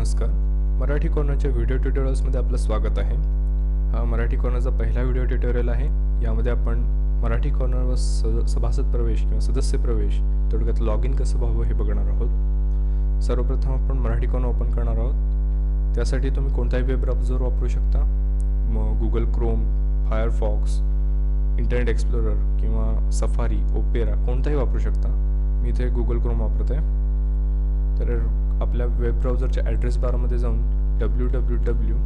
नमस्कार. मराठी कॉर्नरच्या व्हिडिओ ट्युटोरियल्समध्ये आपलं स्वागत आहे. हा मराठी कॉर्नरचा पहिला व्हिडिओ ट्युटोरियल आहे. यामध्ये आपण मराठी कॉर्नरवर स सभासद प्रवेश किंवा सदस्य प्रवेश थोडक्यात लॉग इन कसं व्हावं हे बघणार आहोत. सर्वप्रथम आपण मराठी कॉर्नर ओपन करणार आहोत. त्यासाठी तुम्ही कोणताही वेब ब्राउझर वापरू शकता. मग Google Chrome Firefox Internet Explorer किंवा सफारी ओपेरा कोणताही वापरू शकता. मी इथे गुगल क्रोम वापरत आहे तर आपल्या वेब ब्राउझरच्या ॲड्रेस बारमध्ये जाऊन W W W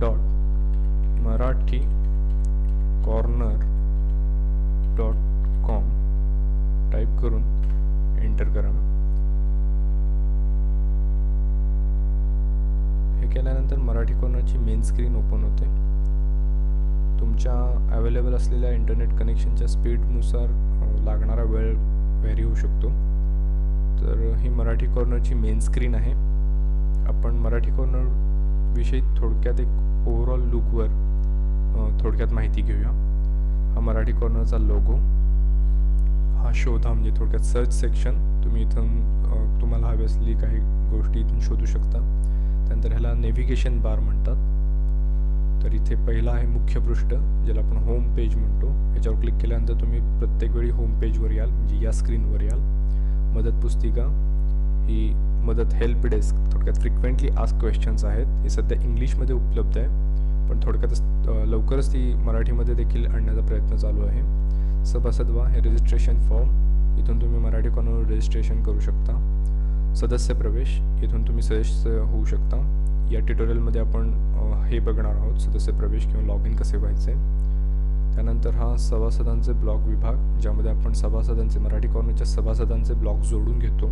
dot Marathi corner dot com type करून एंटर करा हे केल्यानंतर मराठी कॉर्नरची मेन स्क्रीन ओपन होते. तुमच्या अवेलेबल असलेल्या इंटरनेट कनेक्शनच्या स्पीडनुसार लागणारा वेळ व्हॅरी होऊ शकतो. तर ही मराठी कॉर्नरची मेन स्क्रीन आहे. आपण मराठी कॉर्नर विषयी थोडक्यात एक ओव्हरऑल लुकवर थोडक्यात माहिती घेऊया. हा मराठी कॉर्नरचा लोगो हा शोधा म्हणजे थोडक्यात सर्च सेक्शन तुम्ही इथून तुम्हाला हवी असली काही गोष्टी इथून शोधू शकता. त्यानंतर ह्याला नेव्हिगेशन बार म्हणतात. तर इथे पहिला आहे मुख्य पृष्ठ ज्याला आपण होम पेज म्हणतो. ह्याच्यावर क्लिक केल्यानंतर तुम्ही प्रत्येक वेळी होम पेजवर याल म्हणजे या स्क्रीनवर याल. मदत पुस्तिका. ही मदत हेल्प डेस्क थोडक्यात फ्रिक्वेंटली आस्क क्वेश्चन्स आहेत. हे सध्या इंग्लिशमध्ये उपलब्ध आहे. पण थोडक्यातच लवकरच ती मराठीमध्ये देखील आणण्याचा प्रयत्न चालू आहे. सभासदवा हे रजिस्ट्रेशन फॉर्म इथून तुम्ही मराठी कॉनवर रजिस्ट्रेशन करू शकता. सदस्य प्रवेश. इथून तुम्ही सदस्य होऊ शकता. या ट्युटोरियलमध्ये आपण हे बघणार आहोत. सदस्य प्रवेश किंवा लॉग इन कसे व्हायचे. त्यानंतर हा सभासदांचे ब्लॉग विभाग ज्यामध्ये आपण सभासदांचे मराठी कॉर्नरच्या सभासदांचे ब्लॉग जोडून घेतो.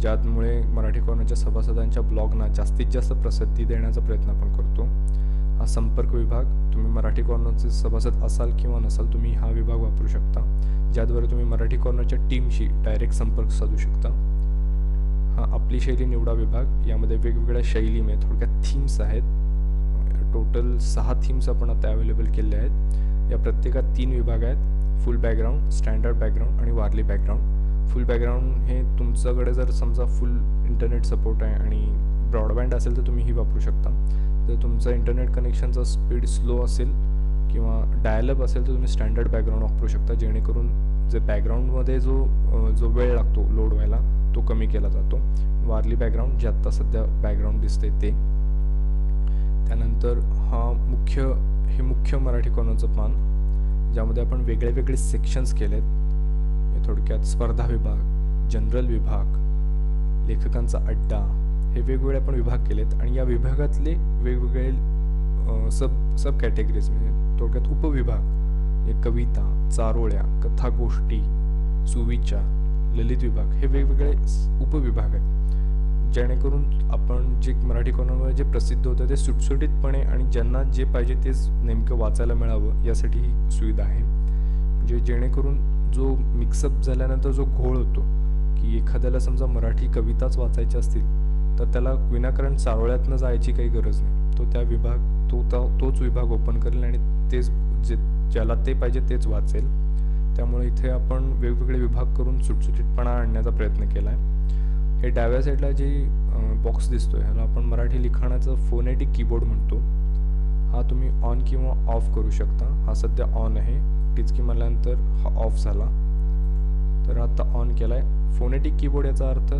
ज्यामुळे मराठी कॉर्नरच्या सभासदांच्या ब्लॉगना जास्तीत जास्त प्रसिद्धी देण्याचा प्रयत्न आपण करतो. हा संपर्क विभाग तुम्ही मराठी कॉर्नरचे सभासद असाल किंवा नसाल तुम्ही हा विभाग वापरू शकता. ज्याद्वारे तुम्ही मराठी कॉर्नरच्या टीमशी डायरेक्ट संपर्क साधू शकता. हा आपली शैली निवडा विभाग यामध्ये वेगवेगळ्या शैलीमध्ये म्हणजे थोडक्यात थीम्स आहेत. टोटल सहा थीम्स आपण आता अवेलेबल केल्या आहेत. या प्रत्येकात तीन विभाग आहेत. फुल बॅकग्राऊंड स्टँडर्ड बॅकग्राऊंड आणि वारली बॅकग्राऊंड फुल बॅकग्राऊंड हे तुमच्याकडे जर समजा फुल इंटरनेट सपोर्ट आहे आणि ब्रॉडबँड असेल तर तुम्ही ही वापरू शकता. जर तुमचं इंटरनेट कनेक्शनचा स्पीड स्लो असेल किंवा डायलअप असेल तर तुम्ही स्टँडर्ड बॅकग्राऊंड वापरू शकता. जेणेकरून जे बॅकग्राऊंडमध्ये जो जो वेळ लागतो लोड व्हायला तो कमी केला जातो. वारली बॅकग्राऊंड जे आत्ता सध्या बॅकग्राऊंड दिसते ते. त्यानंतर हा मुख्य हे मुख्य मराठी कोणाचं पान? ज्यामध्ये आपण वेगळे वेगळे सेक्शन्स केलेत. हे थोडक्यात स्पर्धा विभाग जनरल विभाग लेखकांचा अड्डा हे वेगवेगळे आपण विभाग केलेत. आणि या विभागातले वेगवेगळे सब सब कॅटेगरीज म्हणजे थोडक्यात उपविभाग. हे कविता चारोळ्या कथा गोष्टी सुविचार ललित विभाग हे वेगवेगळे उपविभाग आहेत. जेणेकरून आपण जे मराठी कॉर्नरमध्ये जे प्रसिद्ध होतं ते सुटसुटीतपणे आणि ज्यांना जे पाहिजे तेच नेमकं वाचायला मिळावं यासाठी ही सुविधा आहे. म्हणजे जेणेकरून जो मिक्सअप झाल्यानंतर जो घोळ होतो की एखाद्याला समजा मराठी कविताच वाचायच्या असतील तर त्याला विनाकारण चारोळ्यातनं जायची काही गरज नाही. तो त्या विभाग तो तो तोच विभाग ओपन करेल आणि तेच जे ज्याला ते पाहिजे तेच वाचेल. त्यामुळे इथे आपण वेगवेगळे विभाग करून सुटसुटीतपणा आणण्याचा प्रयत्न केला आहे हे डाव्या साईडला जे बॉक्स दिसतो आहे ह्याला आपण मराठी लिखाणाचं फोनेटिक कीबोर्ड म्हणतो. हा तुम्ही ऑन किंवा ऑफ करू शकता. हा सध्या ऑन आहे. टिचकी मारल्यानंतर हा ऑफ झाला. तर आता ऑन केला आहे फोनेटिक कीबोर्ड याचा अर्थ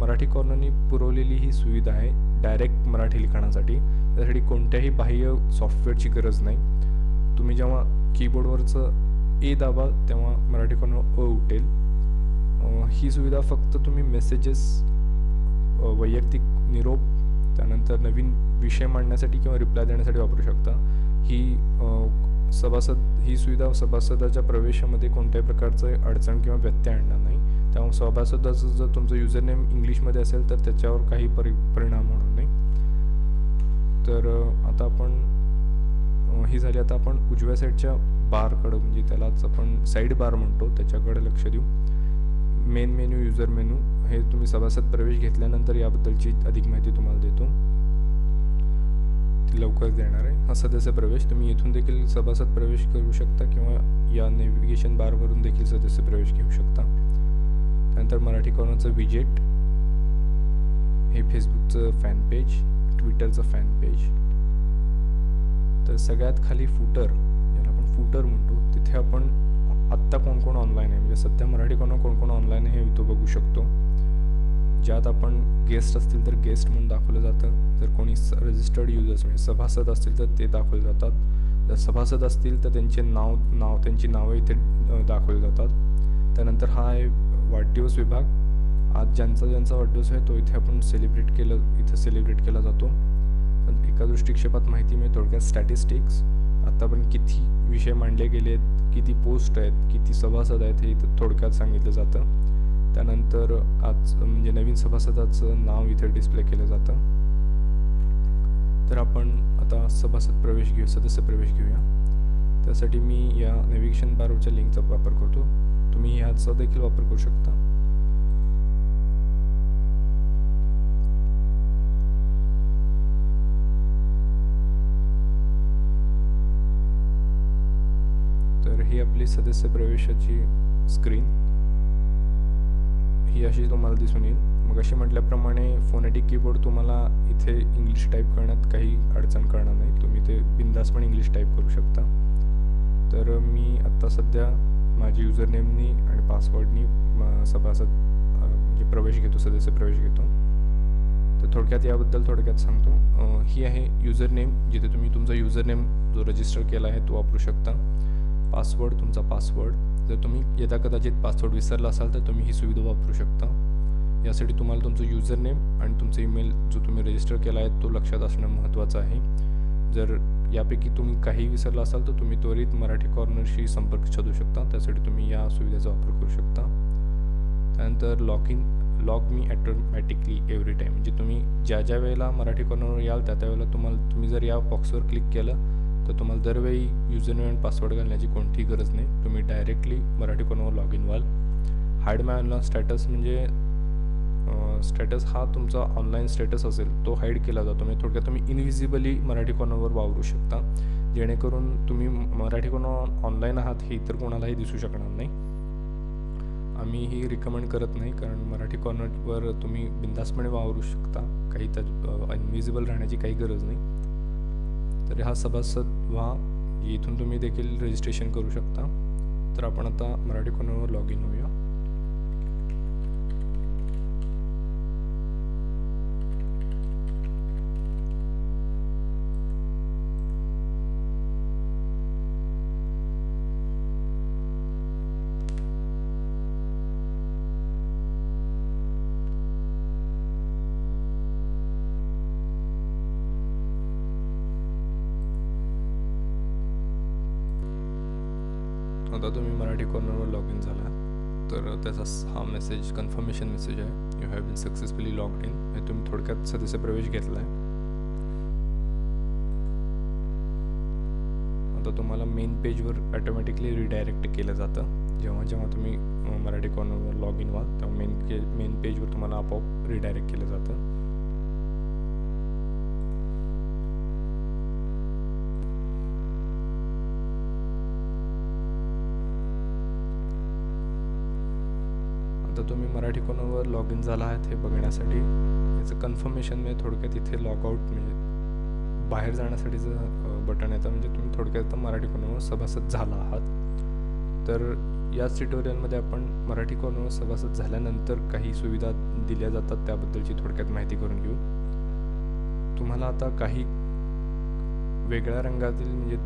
मराठी कॉर्नरनी पुरवलेली ही सुविधा आहे डायरेक्ट मराठी लिखाणासाठी. त्यासाठी कोणत्याही बाह्य सॉफ्टवेअरची गरज नाही. तुम्ही जेव्हा कीबोर्डवरचं ए दाबा तेव्हा मराठी कॉर्नर अ उठेल. ही सुविधा फक्त तुम्ही मेसेजेस वैयक्तिक निरोप त्यानंतर नवीन विषय मांडण्यासाठी किंवा रिप्लाय देण्यासाठी वापरू शकता. ही सभासद ही सुविधा सभासदाच्या प्रवेशामध्ये कोणत्याही प्रकारचं अडचण किंवा व्यत्यय आणणार नाही. त्यामुळे सभासदाचं जर तुमचं युजर नेम इंग्लिशमध्ये असेल तर त्याच्यावर काही परि परिणाम होणार नाही. तर आता आपण ही झाली. आता आपण उजव्या साईडच्या बारकडं म्हणजे त्यालाच आपण साईड बार म्हणतो त्याच्याकडे लक्ष देऊ. मेन मेन्यू युजर मेनू हे तुम्ही सभासद प्रवेश घेतल्यानंतर याबद्दलची अधिक माहिती तुम्हाला देतो. ती लवकरच देणार आहे. हा सदस्य प्रवेश तुम्ही इथून देखील सभासद प्रवेश करू शकता किंवा या नेव्हिगेशन बारवरून देखील सदस्य प्रवेश घेऊ शकता. त्यानंतर मराठी कॉर्नरचं विजेट हे फेसबुकचं फॅन पेज ट्विटरचं फॅन पेज तर सगळ्यात खाली फुटर ज्याला आपण फुटर म्हणतो तिथे आपण आत्ता कोण कोण ऑनलाईन आहे? म्हणजे सध्या मराठी कोण कोण कोण ऑनलाईन आहे हे तो बघू शकतो. ज्यात आपण गेस्ट असतील तर गेस्ट म्हणून दाखवलं जातं. जर कोणी रजिस्टर्ड युजर्स म्हणजे सभासद असतील तर ते दाखवले जातात. जर सभासद असतील तर त्यांचे नाव नाव त्यांची नावं इथे दाखवली जातात. त्यानंतर हा आहे वाढदिवस विभाग. आज ज्यांचा ज्यांचा वाढदिवस आहे तो इथे आपण सेलिब्रेट केलं इथं सेलिब्रेट केला जातो. एका दृष्टिक्षेपात माहिती मिळेल थोडक्यात स्टॅटिस्टिक्स पण किती विषय मांडले गेले आहेत किती पोस्ट आहेत किती सभासद आहेत हे इथं थोडक्यात सांगितलं जातं. त्यानंतर आज म्हणजे नवीन सभासदाचं नाव इथे डिस्प्ले केलं जातं. तर आपण आता सभासद प्रवेश घेऊ सदस्य प्रवेश घेऊया. त्यासाठी मी या नेव्हिगेशन बारवरच्या लिंकचा वापर करतो. तुम्ही ह्याचा देखील वापर करू शकता तर ही आपली सदस्य प्रवेशाची स्क्रीन ही अशी तुम्हाला दिसून येईल. मग अशी म्हटल्याप्रमाणे फोनेटिक कीबोर्ड तुम्हाला इथे इंग्लिश टाईप करण्यात काही अडचण करणार नाही. तुम्ही ते बिंदास पण इंग्लिश टाईप करू शकता. तर मी आत्ता सध्या माझी युजरनेमनी आणि पासवर्डनी सभासद म्हणजे प्रवेश घेतो सदस्य प्रवेश घेतो. तर थोडक्यात याबद्दल थोडक्यात सांगतो. ही आहे युजर नेम जिथे तुम्ही तुमचा युजर नेम जो रजिस्टर केला आहे तो वापरू शकता. पासवर्ड तुमचा पासवर्ड जर तुम्ही यदा कदाचित पासवर्ड विसरला असाल तर तुम्ही ही सुविधा वापरू शकता. यासाठी तुम्हाला तुमचं युजर नेम आणि तुमचा ईमेल जो तुम्ही रजिस्टर केला आहे तो लक्षात असणं महत्त्वाचं आहे. जर यापैकी तुम्ही काही विसरला असाल तर तुम्ही त्वरित मराठी कॉर्नरशी संपर्क साधू शकता. त्यासाठी तुम्ही या सुविधेचा वापर करू शकता. त्यानंतर log in log me automatically every time म्हणजे तुम्ही ज्या ज्या वेळेला मराठी कॉर्नरवर याल त्या त्यावेळेला तुम्हाला तुम्ही जर या बॉक्सवर क्लिक केलं तर तुम्हाला दरवेळी युजर नेम आणि पासवर्ड घालण्याची कोणतीही गरज नाही. तुम्ही डायरेक्टली मराठी कोणावर लॉग इन व्हाल. हाईड माय ऑनलाईन स्टॅटस म्हणजे स्टेटस हा तुमचा ऑनलाईन स्टेटस असेल तो हाईड केला जातो. म्हणजे थोडक्यात तुम्ही इनव्हिजिबली मराठी कोणावर वावरू शकता. जेणेकरून तुम्ही मराठी कोणा ऑनलाईन आहात हे इतर कोणालाही दिसू शकणार नाही. आम्ही ही रिकमेंड करत नाही कारण मराठी कॉर्नरवर तुम्ही बिंदासपणे वावरू शकता. काही त्या इनव्हिजिबल राहण्याची काही गरज नाही. तर हा सभासद व्हा. इथून तुम्ही देखील रजिस्ट्रेशन करू शकता. तर आपण आता मराठी कोणावर लॉग इन होऊया? आता तुम्ही मराठी कॉर्नरवर लॉग इन झाला. तर त्याचा हा मेसेज कन्फर्मेशन मेसेज आहे. You have been successfully log in हे तुम्ही थोडक्यात सदस्य प्रवेश घेतला आहे आता तुम्हाला मेन पेजवर ॲटोमॅटिकली रिडायरेक्ट केलं जातं. जेव्हा जेव्हा तुम्ही मराठी कॉर्नरवर लॉग इन व्हाल तेव्हा मेन के मेन पेजवर तुम्हाला आपोआप रिडायरेक्ट केलं जातं. आता तुम्ही मराठी कोणावर लॉग इन झाला आहात हे बघण्यासाठी याचं कन्फर्मेशन म्हणजे थोडक्यात इथे लॉगआउट म्हणजे बाहेर जाण्यासाठीचं बटन येतं म्हणजे तुम्ही थोडक्यात मराठी कोणावर सभासद झाला आहात. तर याच ट्युटोरियलमध्ये आपण मराठी कोणावर सभासद झाल्यानंतर काही सुविधा दिल्या जातात त्याबद्दलची थोडक्यात माहिती करून घेऊ. तुम्हाला आता काही वेगळ्या रंगातील म्हणजे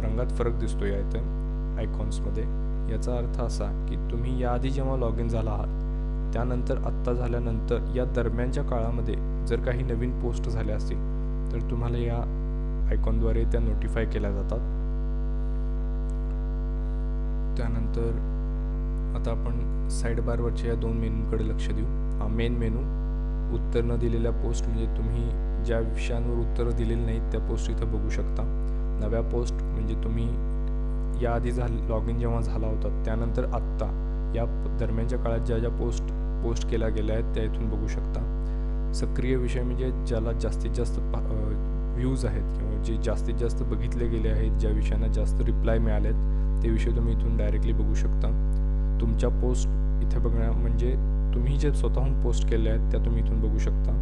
रंगात फरक दिसतो या इथं आयकॉन्समध्ये याचा अर्थ असा की तुम्ही याआधी जेव्हा लॉग इन झाला आहात त्यानंतर आत्ता झाल्यानंतर या दरम्यानच्या काळामध्ये जर काही नवीन पोस्ट झाल्या असतील तर तुम्हाला या आयकॉनद्वारे त्या नोटिफाय केल्या जातात. त्यानंतर आता आपण साईड बारवरच्या या दोन मेनूकडे लक्ष देऊ. हा मेन मेनू उत्तर न दिलेल्या पोस्ट म्हणजे तुम्ही ज्या विषयांवर उत्तरं दिलेली नाहीत त्या पोस्ट इथं बघू शकता. नव्या पोस्ट म्हणजे तुम्ही याआधी झाल लॉग इन जेव्हा झाला होता त्यानंतर आत्ता. या दरम्यानच्या काळात ज्या ज्या पोस्ट पोस्ट केल्या गेल्या आहेत त्या इथून बघू शकता. सक्रिय विषय म्हणजे ज्याला जास्तीत जास्त व्ह्यूज आहेत किंवा जे जास्तीत जास्त बघितले गेले आहेत ज्या विषयांना जास्त रिप्लाय मिळाले आहेत ते विषय तुम्ही इथून डायरेक्टली बघू शकता. तुमच्या पोस्ट इथे बघण्या म्हणजे तुम्ही जे स्वतःहून पोस्ट केले आहेत त्या तुम्ही इथून बघू शकता.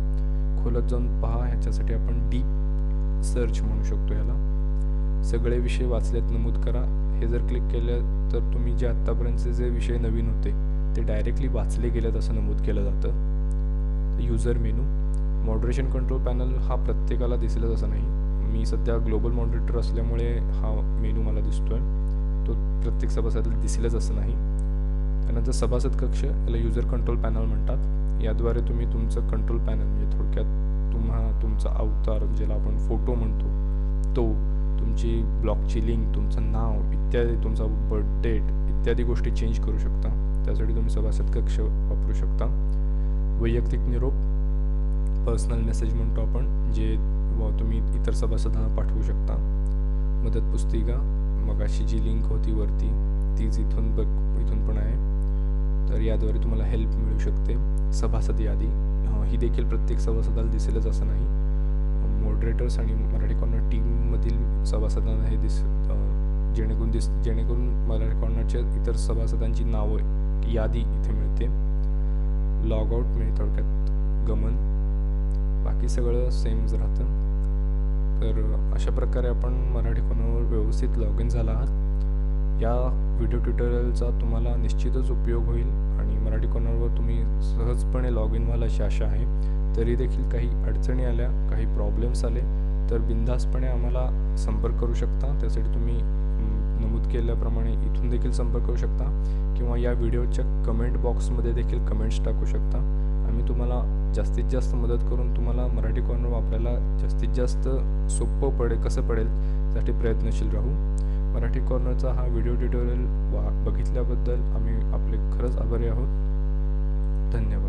खोलत जाऊन पहा ह्याच्यासाठी आपण डीप सर्च म्हणू शकतो याला. सगळे विषय वाचलेत नमूद करा. हे जर क्लिक केलं तर तुम्ही जे आत्तापर्यंतचे जे विषय नवीन होते ते डायरेक्टली वाचले गेलेत असं नमूद केलं जातं. User menu moderation control panel हा प्रत्येकाला दिसेलच असं नाही. मी सध्या ग्लोबल मॉडरेटर असल्यामुळे हा मेनू मला दिसतो आहे तो प्रत्येक सभासदाला दिसेलच असं नाही. त्यानंतर सभासद कक्ष याला युजर कंट्रोल पॅनल म्हणतात. याद्वारे तुम्ही तुमचं कंट्रोल पॅनल म्हणजे थोडक्यात तुम्हा तुमचा अवतार ज्याला आपण फोटो म्हणतो तो तुमची ब्लॉकची लिंक तुमचं नाव इत्यादी तुमचा बर्थ डेट इत्यादी गोष्टी चेंज करू शकता. त्यासाठी तुम्ही सभासद कक्ष वापरू शकता. वैयक्तिक निरोप पर्सनल मेसेज म्हणतो आपण जे तुम्ही इतर सभासदांना पाठवू शकता. मदत पुस्तिका मगाशी जी लिंक होती वरती तीच इथून बघ इथून पण आहे. तर याद्वारे तुम्हाला हेल्प मिळू शकते. सभासद यादी. ही देखील प्रत्येक सभासदाला दिसेलच असं नाही. मॉडरेटर्स आणि मराठी टीममधील सभासदांना हे दिस जेणेकरून दिस जेणेकरून मराठी कॉर्नरच्या इतर सभासदांची नावं यादी इथे मिळते. लॉग आउट म्हणजे थोडक्यात गमन. बाकी सगळं सेमच राहतं. तर अशा प्रकारे आपण मराठी कॉर्नरवर व्यवस्थित लॉग इन झाला आहात. या व्हिडिओ ट्युटोरियलचा तुम्हाला निश्चितच उपयोग होईल आणि मराठी कॉर्नरवर तुम्ही सहजपणे लॉग इन व्हाल अशी आशा आहे. तरी देखील काही अडचणी आल्या काही प्रॉब्लेम्स आले तर बिनधास्तपणे आम्हाला संपर्क करू शकता. त्यासाठी तुम्ही नमूद केल्याप्रमाणे इथून देखील संपर्क करू शकता. किंवा या व्हिडिओच्या कमेंट बॉक्समध्ये देखील कमेंट्स टाकू शकता. आम्ही तुम्हाला जास्तीत जास्त मदत करून तुम्हाला मराठी कॉर्नर वापरायला जास्तीत जास्त सोपं पडेल कसं पडेल त्यासाठी प्रयत्नशील राहू. मराठी कॉर्नरचा हा व्हिडिओ ट्युटोरियल वा बघितल्याबद्दल आम्ही आपले खरंच आभारी आहोत. धन्यवाद.